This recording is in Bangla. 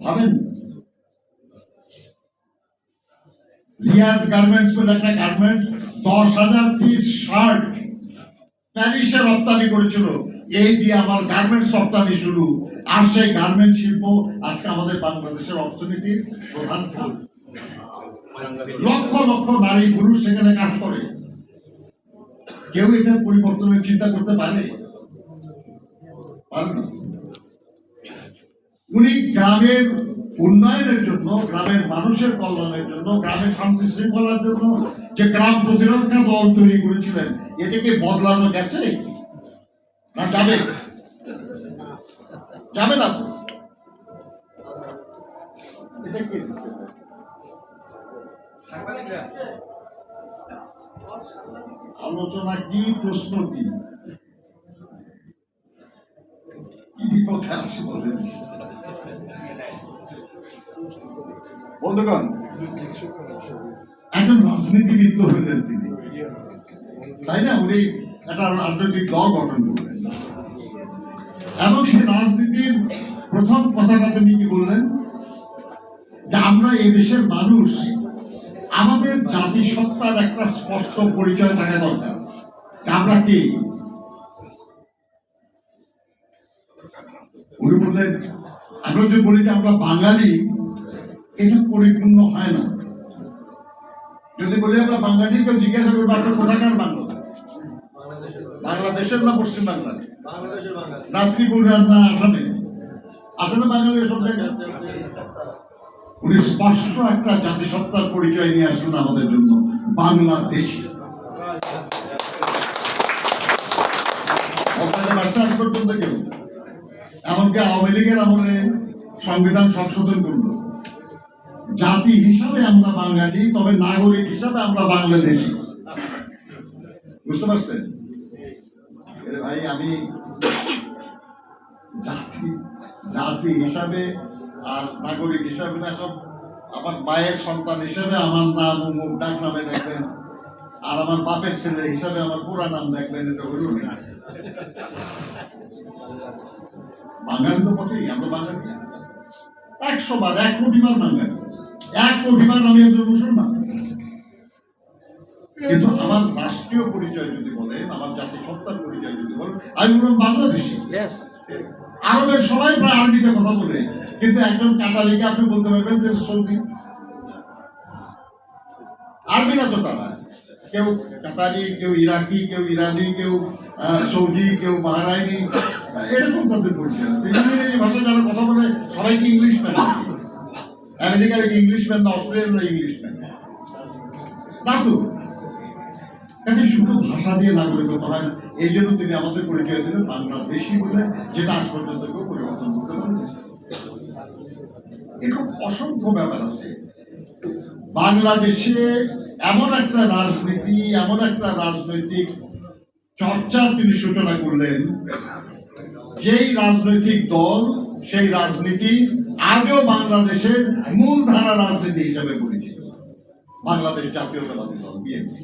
ভাবেন? রিয়াজ গার্মেন্টস বলে একটা গার্মেন্টস, দশ হাজার পিস শার্ট প্যারিসে রপ্তানি করেছিল। এই দিয়ে আমার গার্মেন্টস রপ্তানি শুরু। আর সেই গার্মেন্ট শিল্প আজকে আমাদের বাংলাদেশের অর্থনীতির প্রধান। লক্ষ লক্ষ নারী পুরুষ সেখানে কাজ করে। কেউ এটার পরিবর্তনের চিন্তা করতে পারে পারে না। উনি গ্রামের উন্নয়নের জন্য, গ্রামের মানুষের কল্যাণের জন্য, গ্রামের শান্তি শৃঙ্খলার জন্য যে গ্রাম প্রতিরক্ষা দল তৈরি করেছিলেন এতে কি বদলানো গেছে? না, যাবে। যাবে না? কে? আলোচনা কি, প্রশ্ন কি? কি বিপক্ষে আছে বলেন। বন্ধুগণ, একজন রাজনীতিবিদ হইলেন তিনি। তাই না? উনি একটা রাজনৈতিক দল গঠন করলেন। এবং সেই রাজনীতির প্রথম কথাটা তিনি কি বললেন? যে আমরা এই দেশের মানুষ, আমাদের জাতিসত্তার একটা স্পষ্ট পরিচয় থাকা দরকার। আমরা কি? উনি বললেন, আমরা যদি বলি যে আমরা বাঙালি এটা পরিপূর্ণ হয় না। যদি বলি আমরা বাঙালি কেউ জিজ্ঞাসা করব আপনার কোথাকার বাংলা বাংলাদেশের না পশ্চিম বাংলা বাংলাদেশের বাঙালি। না ত্রিপুরার না আসামে? আছে না বাঙালির সব জায়গায়? উনি স্পষ্ট একটা জাতিসত্তার পরিচয় নিয়ে আসলেন আমাদের জন্য। বাংলাদেশি। আজ পর্যন্ত কেউ? এমনকি আওয়ামী লীগের আমলে সংবিধান সংশোধন করল। জাতি হিসাবে আমরা বাঙালি, তবে নাগরিক হিসাবে আমরা বাংলাদেশি। বুঝতে পারছেন? ভাই, আমি জাতি জাতি হিসাবে আর নাগরিক হিসাবে এখন আমার মায়ের সন্তান হিসাবে আমার নাম অমুক ডাক নামে দেখবেন। আর আমার বাপের ছেলে হিসাবে আমার পুরা নাম দেখবেন, এটা হইল না। বাঙালি তো বটেই, আমরা বাঙালি। একশো বার, এক কোটি বার বাঙালি। এক আমি একজন মুসলমান। কিন্তু আমার রাষ্ট্রীয় পরিচয় যদি বলেন আমার জাতিসত্তার পরিচয় যদি বলেন আমি বললাম বাংলাদেশি। আরবের সবাই প্রায় আরবিতে কথা বলে কিন্তু একজন আপনি বলতে পারবেন যে সৌদি। আরবি না তো তারা কেউ কাতারি কেউ ইরাকি কেউ ইরানি কেউ সৌদি কেউ বাহরাইনি। এরকম তাদের পরিচয়। তো ইংরেজি ভাষা যারা কথা বলে সবাই কি ইংলিশ ম্যান আমেরিকার কি ইংলিশ ম্যান না অস্ট্রেলিয়ার ইংলিশ ম্যান না তো কাজে শুধু ভাষা দিয়ে নাগরিকত্ব হয় না, এই জন্য তিনি আমাদের পরিচয় দিলেন বাংলাদেশি বলে, যেটা আজ পর্যন্ত কেউ পরিবর্তন করতে পারেনি। এরকম অসংখ্য ব্যাপার আছে। বাংলাদেশে এমন একটা রাজনীতি, এমন একটা রাজনৈতিক চর্চা তিনি সূচনা করলেন, যেই রাজনৈতিক দল সেই রাজনীতি আগেও বাংলাদেশের মূলধারা রাজনীতি হিসেবে পরিচিত বাংলাদেশ জাতীয়তাবাদী দল বিএনপি।